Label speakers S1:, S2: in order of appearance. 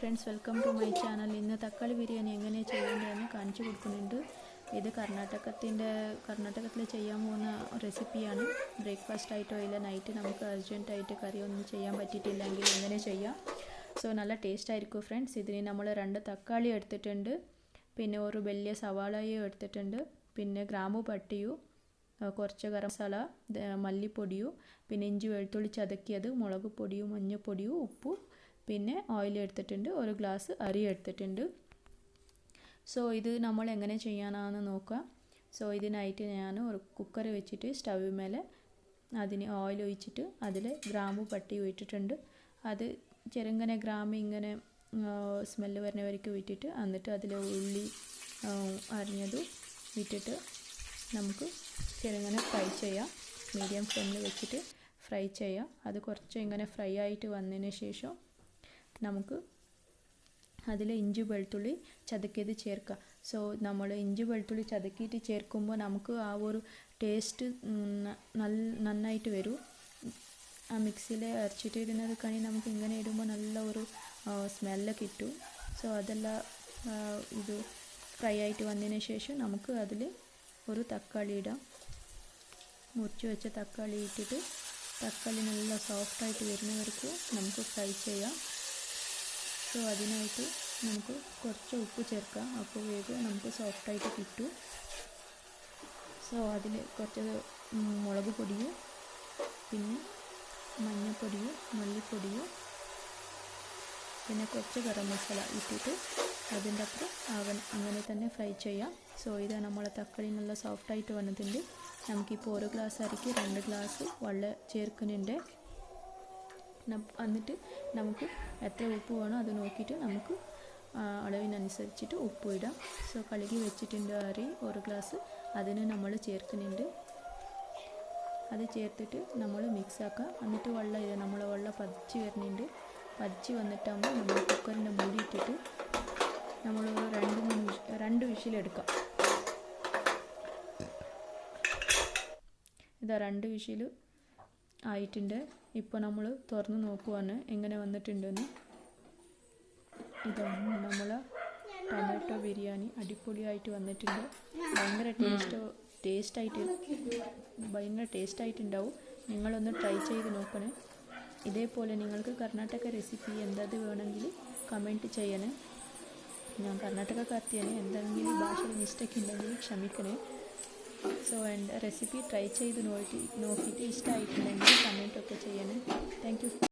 S1: Friends welcome to my channel ഇന്ന് തക്കാളി ബിരിയാണി എങ്ങനെ ചെയ്യേണ്ടതെന്ന് കാണിച്ചു കൊടുക്കുന്നുണ്ട്. ഇത് കർണാടകത്തിന്റെ കർണാടകത്തിൽ ചെയ്യാൻ പോകുന്ന റെസിപ്പിയാണ് ബ്രേക്ക്ഫാസ്റ്റ് ആയിട്ടോ ഇല്ല നൈറ്റ് നമുക്ക് അർജന്റായിട്ട് കറി ഒന്നും ചെയ്യാൻ പറ്റിയിട്ടില്ലെങ്കിൽ എങ്ങനെ ചെയ്യാം. സോ നല്ല ടേസ്റ്റ് ആയിരിക്കും ഫ്രണ്ട്സ് ഇതിന് നമ്മൾ രണ്ട് തക്കാളി എടുത്തിട്ടുണ്ട്. പിന്നെ ഒരു വലിയ സവാളയും എടുത്തിട്ടുണ്ട്. പിന്നെ ഗ്രാമ്പു പട്ടിയും കുറച്ച് ഗരം മസാല മല്ലിപ്പൊടിയും പിന്നെ ഇഞ്ചി വെളുത്തുള്ളി ചതക്കിയത് മുളക് പൊടിയും മഞ്ഞൾപ്പൊടിയും ഉപ്പും പിന്നെ ഓയിൽ എടുത്തിട്ടുണ്ട് ഒരു ഗ്ലാസ് അരി എടുത്തിട്ടുണ്ട്. സോ ഇത് നമ്മൾ എങ്ങനെ ചെയ്യാനാണെന്ന് നോക്കുക സോ ഇതിനായിട്ട് ഞാൻ ഒരു കുക്കർ വെച്ചിട്ട് സ്റ്റവ് മേലെ അതിന് ഓയിൽ ഒഴിച്ചിട്ട് അതിൽ ഗ്രാമ്പു പട്ടി ഇട്ടിട്ടുണ്ട് അത് ചെറുങ്ങനെ ഗ്രാമ്പ് ഇങ്ങനെ സ്മെല്ല് വരുന്ന വരയ്ക്ക് വിട്ടിട്ട് എന്നിട്ട് അതിൽ ഉള്ളി അരിഞ്ഞതും ഇട്ടിട്ട് നമുക്ക് ചെറുങ്ങനെ ഫ്രൈ ചെയ്യാം. മീഡിയം ഫ്ലെയിമിൽ വെച്ചിട്ട് ഫ്രൈ ചെയ്യാം. അത് കുറച്ച് ഇങ്ങനെ ഫ്രൈ ആയിട്ട് വന്നതിന് ശേഷം നമുക്ക് അതിൽ ഇഞ്ചി വെളുത്തുള്ളി ചതക്കിയത് ചേർക്കുക. സോ നമ്മൾ ഇഞ്ചി വെളുത്തുള്ളി ചതക്കിയിട്ട് ചേർക്കുമ്പോൾ നമുക്ക് ആ ഒരു ടേസ്റ്റ് നന്നായിട്ട് വരും. ആ മിക്സിയിൽ അരച്ചിട്ട് ഇടുന്നത് കഴിഞ്ഞ് നമുക്ക് ഇങ്ങനെ ഇടുമ്പോൾ നല്ല ഒരു സ്മെല്ല് കിട്ടും. സോ അതെല്ലാം ഇത് ഫ്രൈ ആയിട്ട് വന്നതിന് ശേഷം നമുക്ക് അതിൽ ഒരു തക്കാളി ഇടാം. മുറിച്ച് വെച്ച തക്കാളി ഇട്ടിട്ട് തക്കാളി നല്ല സോഫ്റ്റായിട്ട് വരുന്നവർക്ക് നമുക്ക് ഫ്രൈ ചെയ്യാം. സോ അതിനായിട്ട് നമുക്ക് കുറച്ച് ഉപ്പ് ചേർക്കാം. അപ്പോൾ വേഗം നമുക്ക് സോഫ്റ്റായിട്ട് കിട്ടും. സോ അതിൽ കുറച്ച് മുളക് പൊടിയും പിന്നെ മഞ്ഞൾപ്പൊടിയും മല്ലിപ്പൊടിയും പിന്നെ കുറച്ച് ഗരം മസാല ഇട്ടിട്ട് അതിന്റെ അപ്പുറം അവൻ അങ്ങനെ തന്നെ ഫ്രൈ ചെയ്യാം. സോ ഇത് നമ്മളെ തക്കാളി നല്ല സോഫ്റ്റായിട്ട് വന്നിട്ടുണ്ട് നമുക്കിപ്പോൾ ഒരു ഗ്ലാസ് അരിക്ക് രണ്ട് ഗ്ലാസ് വെള്ളം ചേർക്കുന്നുണ്ട്. എന്നിട്ട് നമുക്ക് എത്ര ഉപ്പ് വേണോ അത് നോക്കിയിട്ട് നമുക്ക് അളവിനനുസരിച്ചിട്ട് ഉപ്പ് ഇടാം. സോ കഴുകി വെച്ചിട്ടുണ്ട് അരി ഒരു ഗ്ലാസ്. അതിന് നമ്മൾ ചേർക്കുന്നുണ്ട്. അത് ചേർത്തിട്ട് നമ്മൾ മിക്സ് ആക്കുക എന്നിട്ട് വെള്ളം ഇത് നമ്മൾ വെള്ളം പതിച്ച് വരുന്നുണ്ട്. പതിച്ച് വന്നിട്ടാകുമ്പോൾ നമ്മൾ കുക്കറിന്റെ മൂടി ഇട്ടിട്ട് നമ്മൾ രണ്ട് മൂന്ന് രണ്ട് വിഷിലെടുക്കാം ഇതാ രണ്ട് വിഷിൽ ആയിട്ടുണ്ട്. ഇപ്പോൾ നമ്മൾ തുറന്ന് നോക്കുവാണ് എങ്ങനെ വന്നിട്ടുണ്ടെന്ന്. ഇതാണ് നമ്മൾ ടൊമാറ്റോ ബിരിയാണി അടിപൊളിയായിട്ട് വന്നിട്ടുണ്ട്. ഭയങ്കര ടേസ്റ്റ് ടേസ്റ്റായിട്ട് ഭയങ്കര ടേസ്റ്റായിട്ടുണ്ടാവും. നിങ്ങളൊന്ന് ട്രൈ ചെയ്ത് നോക്കണേ. ഇതേപോലെ നിങ്ങൾക്ക് കർണാടക റെസിപ്പി എന്തത് വേണമെങ്കിൽ കമന്റ് ചെയ്യണേ. ഞാൻ കർണാടക കർണാടകക്കാർത്തിയാണ് എന്തെങ്കിലും ഭാഷയിൽ മിസ്റ്റേക്ക് ഉണ്ടെങ്കിൽ ക്ഷമിക്കണേ. സോ ആൻഡ് റെസിപ്പി ട്രൈ ചെയ്ത് നോക്കി നോക്കിയിട്ട് ഇഷ്ടമായിട്ടുണ്ടെങ്കിൽ കമന്റൊക്കെ ചെയ്യണേ. Thank you